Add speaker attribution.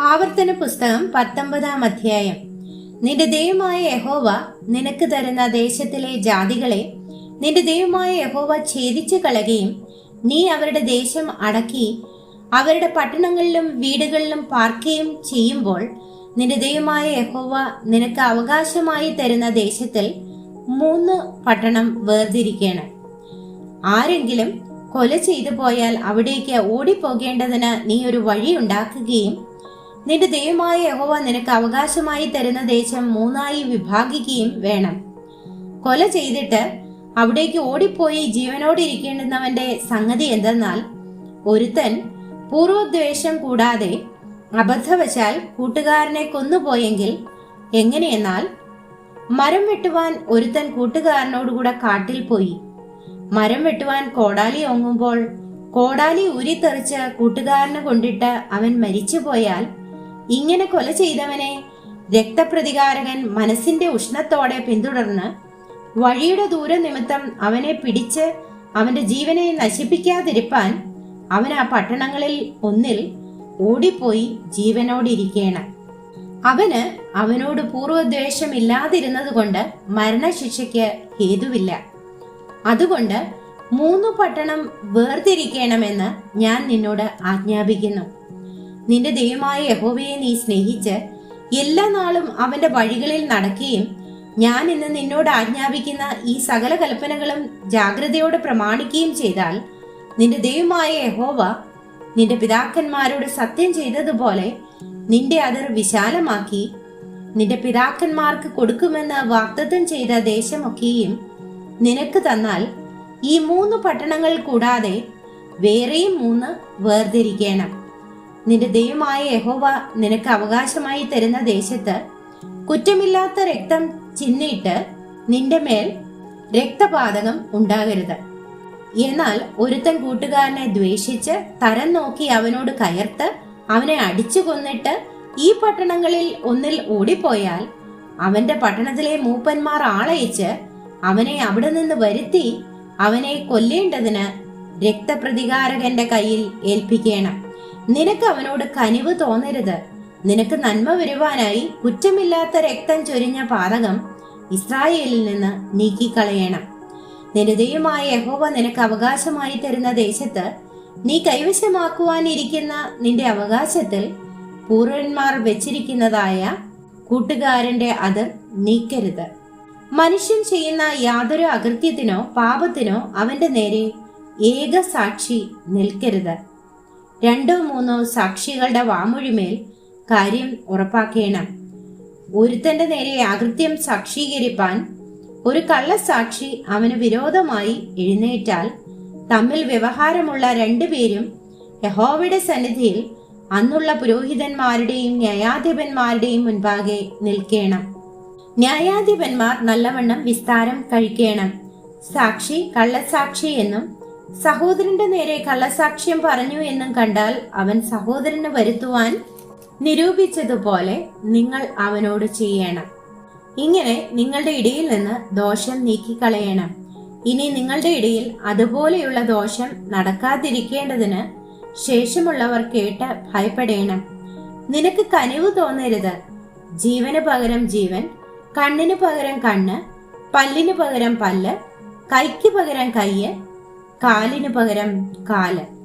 Speaker 1: ആവർത്തന പുസ്തകം പത്തൊമ്പതാം അധ്യായം. നിന്റെ ദൈവമായ യഹോവ നിനക്ക് തരുന്ന ദേശത്തിലെ ജാതികളെ നിന്റെ ദൈവമായ യഹോവ ഛേദിച്ചു കളയുകയും നീ അവരുടെ ദേശം അടക്കി അവരുടെ പട്ടണങ്ങളിലും വീടുകളിലും പാർക്കുകയും ചെയ്യുമ്പോൾ നിന്റെ ദൈവമായ യഹോവ നിനക്ക് അവകാശമായി തരുന്ന ദേശത്തിൽ മൂന്ന് പട്ടണം വേർതിരിക്കണം. ആരെങ്കിലും കൊല ചെയ്തു പോയാൽ അവിടേക്ക് ഓടിപ്പോകേണ്ടതിന് നീ ഒരു വഴി ഉണ്ടാക്കുകയും നിന്റെ ദൈവമായ യഹോവ നിനക്ക് അവകാശമായി തരുന്ന ദേശം മൂന്നായി വിഭാഗിക്കുകയും വേണം. കൊല ചെയ്തിട്ട് അവിടേക്ക് ഓടിപ്പോയി ജീവനോടിരിക്കേണ്ടുന്നവന്റെ സംഗതി എന്തെന്നാൽ ഒരുത്തൻ പൂർവദ്വേഷം കൂടാതെ അബദ്ധവശാൽ കൂട്ടുകാരനെ കൊന്നുപോയെങ്കിൽ എങ്ങനെയെന്നാൽ മരം വെട്ടുവാൻ ഒരുത്തൻ കൂട്ടുകാരനോടുകൂടെ കാട്ടിൽ പോയി. മരം വെട്ടുവാൻ കോടാലി ഓങ്ങുമ്പോൾ കോടാലി ഉരിത്തെറിച്ച് കൂട്ടുകാരനെ കൊണ്ടിട്ട് അവൻ മരിച്ചുപോയാൽ ഇങ്ങനെ കൊല ചെയ്തവനെ രക്തപ്രതികാരകൻ മനസ്സിന്റെ ഉഷ്ണത്തോടെ പിന്തുടർന്ന് വഴിയുടെ ദൂരനിമിത്തം അവനെ പിടിച്ച് അവന്റെ ജീവനെ നശിപ്പിക്കാതിരിപ്പാൻ അവൻ ആ പട്ടണങ്ങളിൽ ഒന്നിൽ ഓടിപ്പോയി ജീവനോടിരിക്കണം. അവന് അവനോട് പൂർവദ്വേഷമില്ലാതിരുന്നത് കൊണ്ട് മരണശിക്ഷയ്ക്ക് ഹേതുവില്ല. അതുകൊണ്ട് മൂന്നു പട്ടണം വേർതിരിക്കണമെന്ന് ഞാൻ നിന്നോട് ആജ്ഞാപിക്കുന്നു. നിന്റെ ദൈവമായ യഹോവയെ നീ സ്നേഹിച്ച് എല്ലാ നാളും അവന്റെ വഴികളിൽ നടക്കുകയും ഞാൻ ഇന്ന് നിന്നോട് ആജ്ഞാപിക്കുന്ന ഈ സകല കൽപ്പനകളും ജാഗ്രതയോടെ പ്രമാണിക്കുകയും ചെയ്താൽ നിന്റെ ദൈവമായ യഹോവ നിന്റെ പിതാക്കന്മാരോട് സത്യം ചെയ്തതുപോലെ നിന്റെ അതിർ വിശാലമാക്കി നിന്റെ പിതാക്കന്മാർക്ക് കൊടുക്കുമെന്ന് വാഗ്ദത്തം ചെയ്ത ദേശമൊക്കെയും നിനക്ക് തന്നാൽ ഈ മൂന്ന് പട്ടണങ്ങൾ കൂടാതെ വേറെയും മൂന്ന് വേർതിരിക്കണം. നിന്റെ ദൈവമായ യഹോവ നിനക്ക് അവകാശമായി തരുന്ന ദേശത്ത് കുറ്റമില്ലാത്ത രക്തം ചിന്നിട്ട് നിന്റെ മേൽ രക്തപാതകം ഉണ്ടാകരുത്. എന്നാൽ ഒരുത്തൻ കൂട്ടുകാരനെ ദ്വേഷിച്ച് തരം നോക്കി അവനോട് കയർത്ത് അവനെ അടിച്ചു കൊന്നിട്ട് ഈ പട്ടണങ്ങളിൽ ഒന്നിൽ ഓടിപ്പോയാൽ അവന്റെ പട്ടണത്തിലെ മൂപ്പന്മാർ ആളയച്ച് അവനെ അവിടെ നിന്ന് വരുത്തി അവനെ കൊല്ലേണ്ടതിന് രക്തപ്രതികാരകന്റെ കയ്യിൽ ഏൽപ്പിക്കണം. നിനക്ക് അവനോട് കനിവ് തോന്നരുത്. നിനക്ക് നന്മ വരുവാനായി കുറ്റമില്ലാത്ത രക്തം ചൊരിഞ്ഞ പാതകം ഇസ്രായേലിൽ നിന്ന് നീക്കിക്കളയണം. നിരുതയുമായ യഹോവ നിനക്ക് അവകാശമായി തരുന്ന ദേശത്ത് നീ കൈവശമാക്കുവാനിരിക്കുന്ന നിന്റെ അവകാശത്തിൽ പൂർവന്മാർ വെച്ചിരിക്കുന്നതായ കൂട്ടുകാരന്റെ അതിർ നീക്കരുത്. മനുഷ്യൻ ചെയ്യുന്ന യാതൊരു അകൃത്യത്തിനോ പാപത്തിനോ അവന്റെ നേരെ ഏക സാക്ഷി നിൽക്കരുത്. രണ്ടോ മൂന്നോ സാക്ഷികളുടെ വാമൊഴിമേൽ കാര്യം ഉറപ്പാക്കേണം. ഒരുത്തന്റെ നേരെ അകൃത്യം സാക്ഷീകരിപ്പാൻ ഒരു കള്ളസാക്ഷി അവന് വിരോധമായി എഴുന്നേറ്റാൽ തമ്മിൽ വ്യവഹാരമുള്ള രണ്ടുപേരും യഹോവയുടെ സന്നിധിയിൽ അന്നുള്ള പുരോഹിതന്മാരുടെയും ന്യായാധിപന്മാരുടെയും മുൻപാകെ നിൽക്കേണം. ന്യായാധിപന്മാർ നല്ലവണ്ണം വിസ്താരം കഴിക്കണം. സാക്ഷി കള്ളസാക്ഷി എന്നും സഹോദരന്റെ നേരെ കള്ളസാക്ഷ്യം പറഞ്ഞു എന്നും കണ്ടാൽ അവൻ സഹോദരന് വരുത്തുവാൻ നിരൂപിച്ചതുപോലെ നിങ്ങൾ അവനോട് ചെയ്യണം. ഇങ്ങനെ നിങ്ങളുടെ ഇടയിൽ നിന്ന് ദോഷം നീക്കിക്കളയണം. ഇനി നിങ്ങളുടെ ഇടയിൽ അതുപോലെയുള്ള ദോഷം നടക്കാതിരിക്കേണ്ടതിന് ശേഷമുള്ളവർ കേട്ട് ഭയപ്പെടേണം. നിനക്ക് കനിവ് തോന്നരുത്. ജീവന് പകരം ജീവൻ കണ്ണിന് പകരം കണ്ണ് പല്ലിന് പകരം പല്ല് കൈക്ക് പകരം കയ്യ് കാലിന് പകരം കാൽ.